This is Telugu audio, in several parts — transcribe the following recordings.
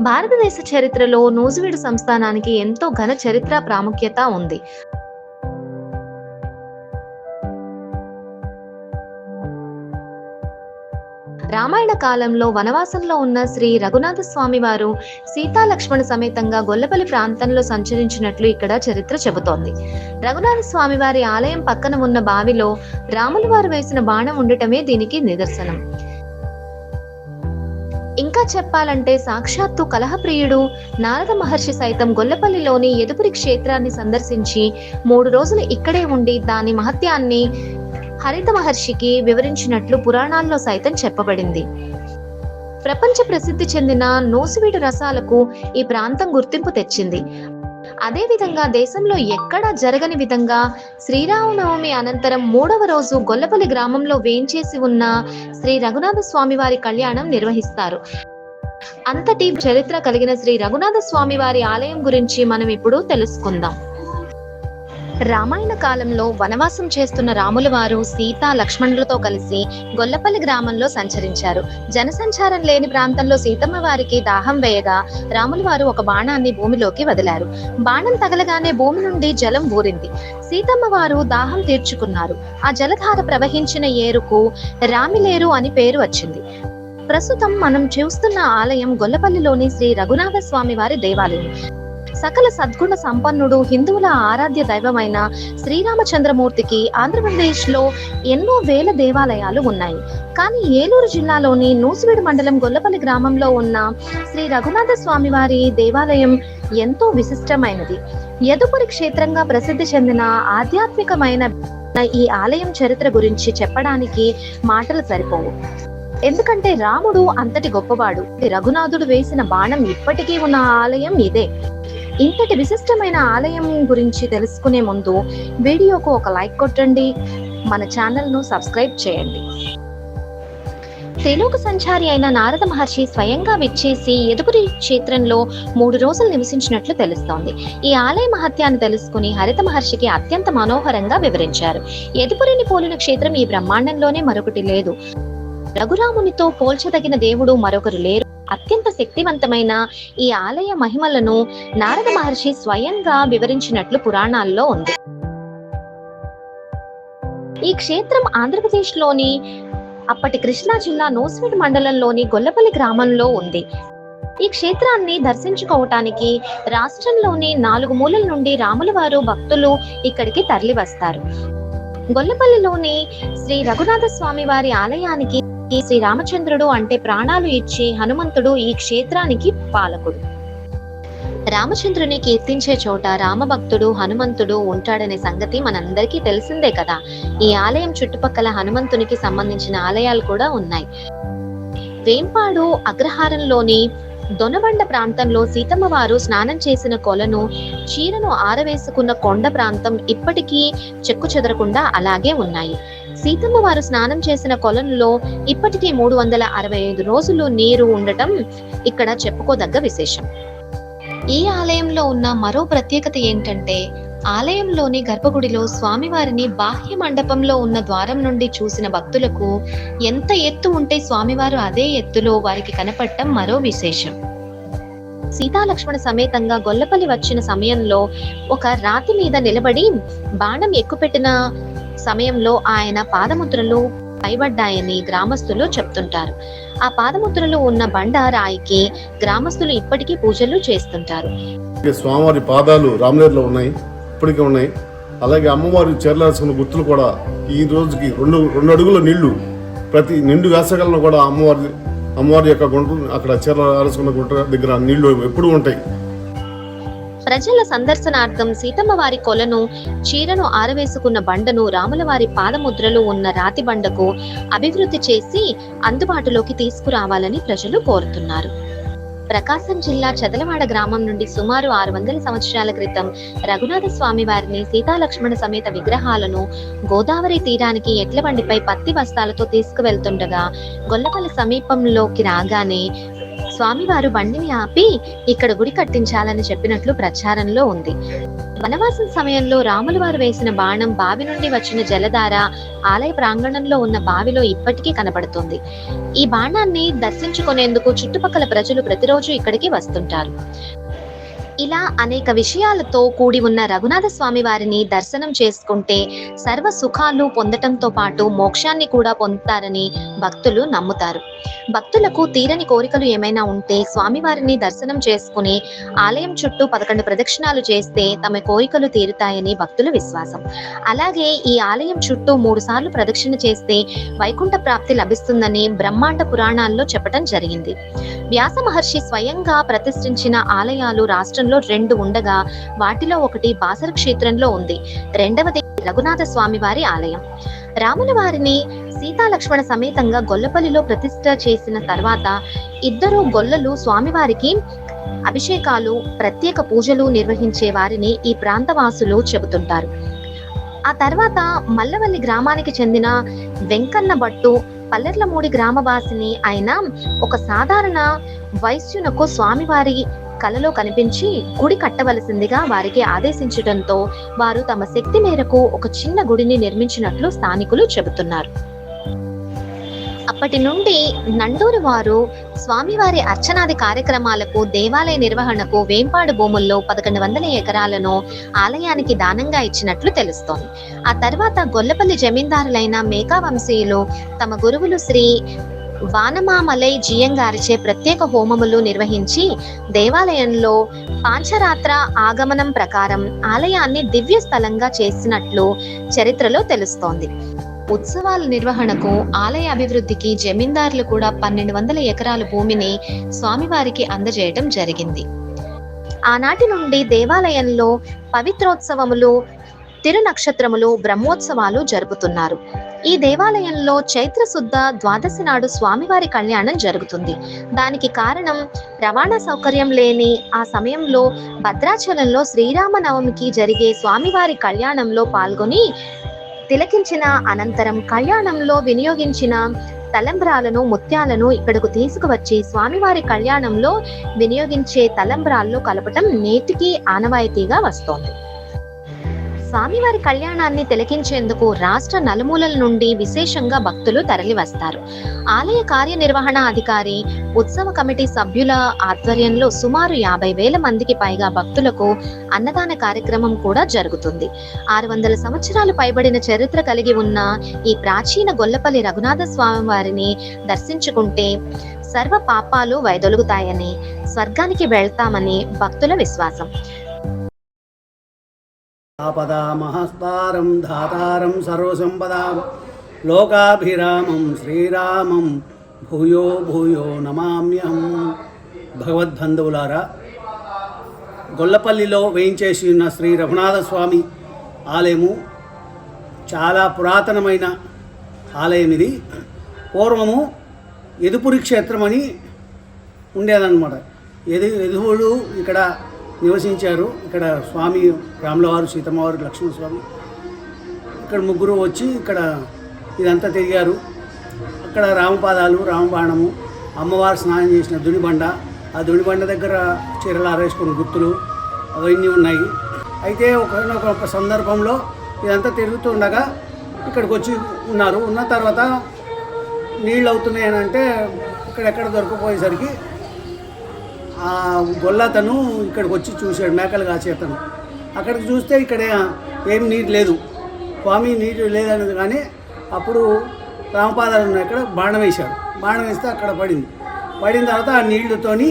భారతదేశ చరిత్రలో నూజివీడు సంస్థానానికి ఎంతో ఘన చరిత్ర ప్రాముఖ్యత ఉంది. రామాయణ కాలంలో వనవాసంలో ఉన్న శ్రీ రఘునాథ స్వామి వారు సీతాలక్ష్మణ సమేతంగా గొల్లపల్లి ప్రాంతంలో సంచరించినట్లు ఇక్కడ చరిత్ర చెబుతోంది. రఘునాథ స్వామి వారి ఆలయం పక్కన ఉన్న బావిలో రాములు వారు వేసిన బాణం ఉండటమే దీనికి నిదర్శనం. ఇంకా చెప్పాలంటే సాక్షాత్తు కలహప్రియుడు నారద మహర్షి సైతం గొల్లపల్లిలోని ఎదుపురి క్షేత్రాన్ని సందర్శించి మూడు రోజులు ఇక్కడే ఉండి దాని మహత్యాన్ని హరిత మహర్షికి వివరించినట్లు పురాణాల్లో సైతం చెప్పబడింది. ప్రపంచ ప్రసిద్ధి చెందిన నోసివీడు రసాలకు ఈ ప్రాంతం గుర్తింపు తెచ్చింది. అదేవిధంగా దేశంలో ఎక్కడా జరగని విధంగా శ్రీరామనవమి అనంతరం మూడవ రోజు గొల్లపల్లి గ్రామంలో వేయించేసి ఉన్న శ్రీ రఘునాథ స్వామి వారి కళ్యాణం నిర్వహిస్తారు. అంతటి చరిత్ర కలిగిన శ్రీ రఘునాథ స్వామి వారి ఆలయం గురించి మనం ఇప్పుడు తెలుసుకుందాం. రామాయణ కాలంలో వనవాసం చేస్తున్న రాముల వారు సీత లక్ష్మణులతో కలిసి గొల్లపల్లి గ్రామంలో సంచరించారు. జనసంచారం లేని ప్రాంతంలో సీతమ్మ వారికి దాహం వేయగా రాముల వారు ఒక బాణాన్ని భూమిలోకి వదిలారు. బాణం తగలగానే భూమి నుండి జలం ఊరింది. సీతమ్మ వారు దాహం తీర్చుకున్నారు. ఆ జలధార ప్రవహించిన ఏరుకు రామిలేరు అని పేరు వచ్చింది. ప్రస్తుతం మనం చూస్తున్న ఆలయం గొల్లపల్లిలోని శ్రీ రఘునాథ స్వామి వారి దేవాలయం. సకల సద్గుణ సంపన్నుడు హిందువుల ఆరాధ్య దైవమైన శ్రీరామచంద్రమూర్తికి ఆంధ్రప్రదేశ్లో ఎన్నో వేల దేవాలయాలు ఉన్నాయి. కానీ ఏలూరు జిల్లాలోని నూసివీడు మండలం గొల్లపల్లి గ్రామంలో ఉన్న శ్రీ రఘునాథ స్వామి వారి దేవాలయం ఎంతో విశిష్టమైనది. యదుపురి క్షేత్రంగా ప్రసిద్ధి చెందిన ఆధ్యాత్మికమైన ఈ ఆలయం చరిత్ర గురించి చెప్పడానికి మాటలు సరిపోవు. ఎందుకంటే రాముడు అంతటి గొప్పవాడు. రఘునాథుడు వేసిన బాణం ఇప్పటికీ ఉన్న ఆలయం ఇదే. ఇంతటి విశిష్టమైన ఆలయం గురించి తెలుసుకునే ముందు వీడియోకు ఒక లైక్ కొట్టండి. మన ఛానల్ను సబ్స్క్రైబ్ చేయండి. తెలుగు సంచారి అయిన నారద మహర్షి స్వయంగా విచ్చేసి ఎదుగురి క్షేత్రంలో మూడు రోజులు నివసించినట్లు తెలుస్తోంది. ఈ ఆలయ మహత్యాన్ని తెలుసుకుని హరిత మహర్షికి అత్యంత మనోహరంగా వివరించారు. ఎదుపురిని పోలిన క్షేత్రం ఈ బ్రహ్మాండంలోనే మరొకటి లేదు. రఘురామునితో పోల్చదగిన దేవుడు మరొకరు లేరు. అత్యంత శక్తివంతమైన ఈ ఆలయ మహిమలను నారద మహర్షి స్వయంగా వివరించినట్లు పురాణాల్లో ఉంది. ఈ క్షేత్రం ఆంధ్రప్రదేశ్లోని అప్పటి కృష్ణా జిల్లా నోస్వీడ్ మండలంలోని గొల్లపల్లి గ్రామంలో ఉంది. ఈ క్షేత్రాన్ని దర్శించుకోవటానికి రాష్ట్రంలోని నాలుగు మూలల నుండి రాములవారు భక్తులు ఇక్కడికి తరలి వస్తారు గొల్లపల్లిలోని శ్రీ రఘునాథ స్వామి వారి ఆలయానికి శ్రీ రామచంద్రుడు అంటే ప్రాణాలు ఇచ్చే హనుమంతుడు ఈ క్షేత్రానికి పాలకుడు. రామచంద్రుని కీర్తించే చోట రామభక్తుడు హనుమంతుడు ఉంటాడనే సంగతి మనందరికీ తెలిసిందే కదా. ఈ ఆలయం చుట్టుపక్కల హనుమంతునికి సంబంధించిన ఆలయాలు కూడా ఉన్నాయి. వేంపాడు అగ్రహారంలోని దొనబండ ప్రాంతంలో సీతమ్మ వారు స్నానం చేసిన కొలను చీరను ఆరవేసుకున్న కొండ ప్రాంతం ఇప్పటికీ చెక్కు చెదరకుండా అలాగే ఉన్నాయి. సీతమ్మ వారు స్నానం చేసిన కొలనులో ఇప్పటికీ మూడు వందల అరవై ఐదు రోజులు నీరు ఉండటం ఇక్కడ చెప్పుకోదగ్గ విశేషం. ఈ ఆలయంలో ఉన్న మరో ప్రత్యేకత ఏంటంటే ఆలయంలోని గర్భగుడిలో స్వామివారిని బాహ్య మండపంలో ఉన్న ద్వారం నుండి చూసిన భక్తులకు ఎంత ఎత్తు ఉంటే స్వామివారు అదే ఎత్తులో వారికి కనపడటం మరో విశేషం. సీతాలక్ష్మణ సమేతంగా గొల్లపల్లి వచ్చిన సమయంలో ఒక రాతి మీద నిలబడి బాణం ఎక్కుపెట్టిన సమయంలో ఆయన పాదముద్రలు పైబడ్డాయని గ్రామస్తులు చెప్తుంటారు. ఆ పాదముద్రలో ఉన్న బండ రాయికి గ్రామస్తులు ఇప్పటికీ పూజలు చేస్తుంటారు. స్వామివారి పాదాలు రామలేరులో ఉన్నాయి ఇప్పటికీ ఉన్నాయి. అలాగే అమ్మవారి చేరలాల్సిన గుర్తులు కూడా ఈ రోజుకి రెండు రెండు అడుగుల నీళ్ళు ప్రతి నిండు వేసగలను కూడా అమ్మవారి అమ్మవారి యొక్క గుంట అక్కడ చేరలాల్సిన గుంట దగ్గర నీళ్ళు ఎప్పుడూ ఉంటాయి. ప్రజల సందర్శనార్థం సీతమ్మ వారి కొలను చీరను ఆరవేసుకున్న బండను రాముల వారి పాదముద్రలు ఉన్న రాతి బండకు అభివృద్ధి చేసి అందుబాటులోకి తీసుకురావాలని ప్రజలు కోరుతున్నారు. ప్రకాశం జిల్లా చదలవాడ గ్రామం నుండి సుమారు ఆరు వందల సంవత్సరాల క్రితం రఘునాథ స్వామి వారిని సీతాలక్ష్మణ సమేత విగ్రహాలను గోదావరి తీరానికి ఎడ్ల బండిపై పత్తి బస్తాలతో తీసుకువెళ్తుండగా గొల్లపల్లి సమీపంలోకి రాగానే స్వామివారు బండిని ఆపి ఇక్కడ గుడి కట్టించాలని చెప్పినట్లు ప్రచారంలో ఉంది. వనవాసం సమయంలో రాములు వారు వేసిన బాణం బావి నుండి వచ్చిన జలధార ఆలయ ప్రాంగణంలో ఉన్న బావిలో ఇప్పటికీ కనబడుతుంది. ఈ బాణాన్ని దర్శించుకునేందుకు చుట్టుపక్కల ప్రజలు ప్రతిరోజు ఇక్కడికి వస్తుంటారు. ఇలా అనేక విషయాలతో కూడి ఉన్న రఘునాథ స్వామి వారిని దర్శనం చేసుకుంటే సర్వ సుఖాలు పొందటంతో పాటు మోక్షాన్ని కూడా పొందుతారని భక్తులు నమ్ముతారు. భక్తులకు తీరని కోరికలు ఏమైనా ఉంటే స్వామివారిని దర్శనం చేసుకుని ఆలయం చుట్టూ పదకొండు ప్రదక్షిణాలు చేస్తే తమ కోరికలు తీరుతాయని భక్తుల విశ్వాసం. అలాగే ఈ ఆలయం చుట్టూ మూడు సార్లు ప్రదక్షిణ చేస్తే వైకుంఠ ప్రాప్తి లభిస్తుందని బ్రహ్మాండ పురాణాల్లో చెప్పడం జరిగింది. వ్యాస మహర్షి స్వయంగా ప్రతిష్ఠించిన ఆలయాలు రాష్ట్రంలో రెండు ఉండగా వాటిలో ఒకటి బాసర క్షేత్రంలో ఉంది. రెండవది రఘునాథ స్వామి వారి ఆలయం. రాముల వారిని సీతాలక్ష్మణ సమేతంగా గొల్లపల్లిలో ప్రతిష్ట చేసిన తర్వాత ఇద్దరు గొల్లలు స్వామివారికి అభిషేకాలు ప్రత్యేక పూజలు నిర్వహించే వారిని ఈ ప్రాంతవాసులు చెబుతుంటారు. ఆ తర్వాత మల్లవల్లి గ్రామానికి చెందిన వెంకన్న భట్టు పల్లెర్లమూడి గ్రామవాసిని అయిన ఒక సాధారణ వైశ్యునకు స్వామివారి కలలో కనిపించి గుడి కట్టవలసిందిగా వారికి ఆదేశించడంతో వారు తమ శక్తి మేరకు ఒక చిన్న గుడిని నిర్మించినట్లు స్థానికులు చెబుతున్నారు. అప్పటి నుండి నండూరు వారు స్వామివారి అర్చనాది కార్యక్రమాలకు దేవాలయ నిర్వహణకు వేంపాడు భూముల్లో పదకొండు వందల ఎకరాలను ఆలయానికి దానంగా ఇచ్చినట్లు తెలుస్తోంది. ఆ తర్వాత గొల్లపల్లి జమీందారులైన మేకా వంశీయులు తమ గురువులు శ్రీ వానమామలై జియంగారిచే ప్రత్యేక హోమములు నిర్వహించి దేవాలయంలో పాంచరాత్ర ఆగమనం ప్రకారం ఆలయాన్ని దివ్య స్థలంగా చేసినట్లు చరిత్రలో తెలుస్తోంది. ఉత్సవాల నిర్వహణకు ఆలయ అభివృద్ధికి జమీందారులు కూడా పన్నెండు వందల ఎకరాల భూమిని స్వామివారికి అందజేయటం జరిగింది. ఆనాటి నుండి దేవాలయంలో పవిత్రోత్సవములు తిరునక్షత్రములు బ్రహ్మోత్సవాలు జరుపుతున్నారు. ఈ దేవాలయంలో చైత్ర శుద్ధ ద్వాదశి నాడు స్వామివారి కళ్యాణం జరుగుతుంది. దానికి కారణం రవాణా సౌకర్యం లేని ఆ సమయంలో భద్రాచలంలో శ్రీరామనవమికి జరిగే స్వామివారి కళ్యాణంలో పాల్గొని తిలకించిన అనంతరం కళ్యాణంలో వినియోగించిన తలంబ్రాలను ముత్యాలను ఇక్కడకు తీసుకువచ్చి స్వామివారి కళ్యాణంలో వినియోగించే తలంబ్రాల్లో కలపటం నేటికి ఆనవాయితీగా వస్తోంది. స్వామివారి కళ్యాణాన్ని తిలకించేందుకు రాష్ట్ర నలుమూలల నుండి విశేషంగా భక్తులు తరలివస్తారు. ఆలయ కార్యనిర్వహణ అధికారి ఉత్సవ కమిటీ సభ్యుల ఆధ్వర్యంలో సుమారు యాభై వేల మందికి పైగా భక్తులకు అన్నదాన కార్యక్రమం కూడా జరుగుతుంది. ఆరు వందల సంవత్సరాలు పైబడిన చరిత్ర కలిగి ఉన్న ఈ ప్రాచీన గొల్లపల్లి రఘునాథ స్వామి వారిని దర్శించుకుంటే సర్వ పాపాలు వైదొలుగుతాయని స్వర్గానికి వెళ్తామని భక్తుల విశ్వాసం. ఆపదామహస్తారం ధాతారం సర్వసంపదాం. లోకాభిరామం శ్రీరామం భూయో భూయో నమామ్యహం. భగవద్బంధువులారా గొల్లపల్లిలో వేయించేసి ఉన్న శ్రీ రఘునాథ స్వామి ఆలయము చాలా పురాతనమైన ఆలయం ఇది. పూర్వము ఎదుపురి క్షేత్రం అని ఉండేదన్నమాట. ఎదు ఎదువుడు ఇక్కడ నివసించారు. ఇక్కడ స్వామి రాములవారు సీతమ్మవారు లక్ష్మణస్వామి. ఇక్కడ ముగ్గురు వచ్చి ఇక్కడ ఇదంతా తిరిగారు. అక్కడ రామపాదాలు రామబాణము అమ్మవారు స్నానం చేసిన దునిబండ. ఆ దునిబండ దగ్గర చీరలు ఆరేసుకున్న గుర్తులు అవన్నీ ఉన్నాయి. అయితే ఒక సందర్భంలో ఇదంతా తిరుగుతుండగా ఇక్కడికి వచ్చి ఉన్నారు. ఉన్న తర్వాత నీళ్ళు అవుతున్నాయి అని అంటే ఇక్కడెక్కడ దొరకపోయేసరికి గొల్లతను ఇక్కడికి వచ్చి చూశాడు మేకలు కాచేతను అక్కడికి చూస్తే ఇక్కడ ఏం నీరు లేదు. స్వామి నీరు లేదన్నది కానీ అప్పుడు రామపాదాలు ఉన్నాయి అక్కడ బాణం వేశారు. బాణం వేస్తే అక్కడ పడింది. పడిన తర్వాత ఆ నీళ్ళతోని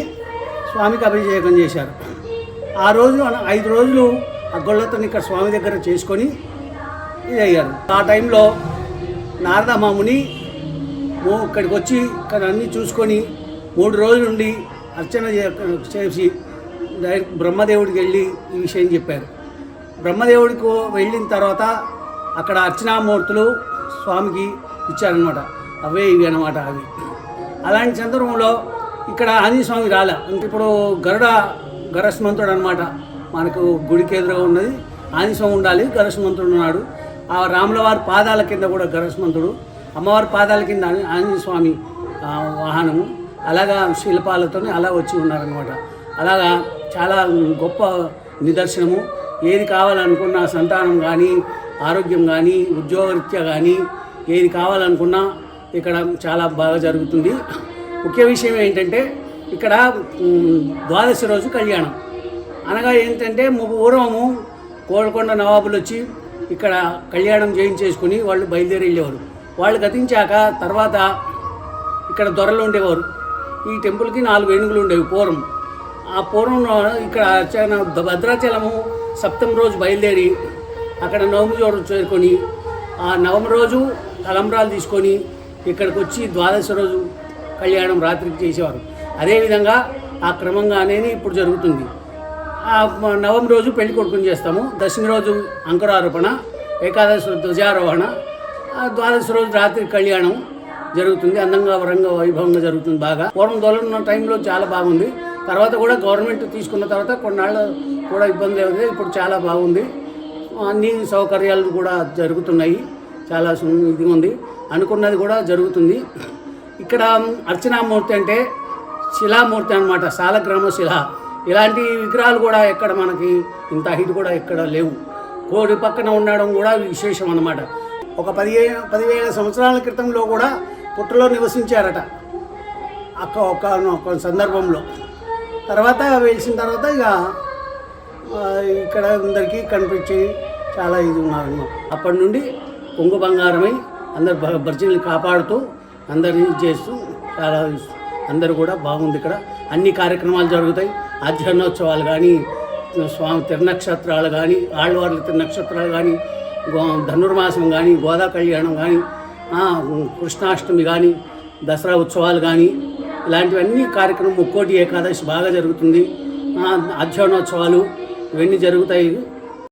స్వామికి అభిషేకం చేశారు. ఆ రోజు ఐదు రోజులు ఆ గొల్లతను ఇక్కడ స్వామి దగ్గర చేసుకొని ఇది అయ్యారు ఆ టైంలో నారదమాముని మూ- ఇక్కడికి వచ్చి ఇక్కడ అన్నీ చూసుకొని మూడు రోజుల నుండి అర్చన చేసి డైరెక్ట్ బ్రహ్మదేవుడికి వెళ్ళి ఈ విషయం చెప్పారు. బ్రహ్మదేవుడికి వెళ్ళిన తర్వాత అక్కడ అర్చనామూర్తులు స్వామికి ఇచ్చారనమాట అవే ఇవి అనమాట అవి. అలాంటి సందర్భంలో ఇక్కడ ఆంజనేయ స్వామి రాలే. అంటే ఇప్పుడు గరుడ గరస్మంతుడు అనమాట మనకు గుడికి ఎదురుగా ఉన్నది. ఆంజనేయ ఉండాలి గరస్మంతుడు ఉన్నాడు. ఆ రాములవారి పాదాల కింద కూడా గరస్మంతుడు అమ్మవారి పాదాల కింద ఆంజ- ఆంజనేయ స్వామి వాహనము. అలాగా శిల్పాలతో అలా వచ్చి ఉన్నారనమాట అలాగా చాలా గొప్ప నిదర్శనము. ఏది కావాలనుకున్నా సంతానం కానీ ఆరోగ్యం కానీ ఉద్యోగరీత్యా కానీ ఏది కావాలనుకున్నా ఇక్కడ చాలా బాగా జరుగుతుంది. ముఖ్య విషయం ఏంటంటే ఇక్కడ ద్వాదశి రోజు కళ్యాణం. అనగా ఏంటంటే పూర్వము కోల్కొండ నవాబులు వచ్చి ఇక్కడ కళ్యాణం చేయించేసుకుని వాళ్ళు బయలుదేరి వెళ్ళేవారు. వాళ్ళు గతించాక తర్వాత ఇక్కడ దొరలు ఉండేవారు. ఈ టెంపుల్కి నాలుగు ఏనుగులు ఉండేవి పూర్వం. ఆ పూర్వం ఇక్కడ భద్రాచలము సప్తమి రోజు బయలుదేరి అక్కడ నవమి చోటు చేరుకొని ఆ నవమి రోజు తలంబ్రాలు తీసుకొని ఇక్కడికి వచ్చి ద్వాదశి రోజు కళ్యాణం రాత్రికి చేసేవారు. అదేవిధంగా ఆ క్రమంగానే ఇప్పుడు జరుగుతుంది. ఆ నవమి రోజు పెళ్ళి కొడుకుని చేస్తాము. దశమి రోజు అంకురారోపణ ఏకాదశి ధ్వజారోహణ ఆ ద్వాదశి రోజు రాత్రి కళ్యాణం జరుగుతుంది. అందంగా వరంగా వైభవంగా జరుగుతుంది బాగా. పూర్వం దొరలున్న టైంలో చాలా బాగుంది. తర్వాత కూడా గవర్నమెంట్ తీసుకున్న తర్వాత కొన్నాళ్ళు కూడా ఇబ్బంది లేదు ఇప్పుడు చాలా బాగుంది. అన్ని సౌకర్యాలు కూడా జరుగుతున్నాయి. చాలా ఇది ఇదిగా ఉంది. అనుకున్నది కూడా జరుగుతుంది. ఇక్కడ అర్చనామూర్తి అంటే శిలామూర్తి అనమాట సాలగ్రామ శిల. ఇలాంటి విగ్రహాలు కూడా ఎక్కడ మనకి ఇంత హైట్ కూడా ఎక్కడ లేవు. కోడి పక్కన ఉండడం కూడా విశేషం అన్నమాట. ఒక పదిహేను పదివేల సంవత్సరాల క్రితంలో కూడా పుట్టలో నివసించారట. అక్క ఒక ఒక సందర్భంలో. తర్వాత వెలిసిన తర్వాత ఇక ఇక్కడ అందరికీ కనిపించి చాలా ఇది ఉన్నారు అప్పటి నుండి కొంగు బంగారమై అందరు భ- భర్జనలు కాపాడుతూ అందరినీ చేస్తూ చాలా అందరూ కూడా బాగుంది ఇక్కడ. అన్ని కార్యక్రమాలు జరుగుతాయి. అధ్యయనోత్సవాలు కానీ స్వామి తిరునక్షత్రాలు కానీ ఆళ్ళవార్ల తిరునక్షత్రాలు కానీ గో ధనుర్మాసం కానీ గోదా కళ్యాణం కానీ కృష్ణాష్టమి కానీ దసరా ఉత్సవాలు కానీ ఇలాంటివన్నీ కార్యక్రమం ముక్కోటి ఏకాదశి బాగా జరుగుతుంది. అధ్యయనోత్సవాలు ఇవన్నీ జరుగుతాయి.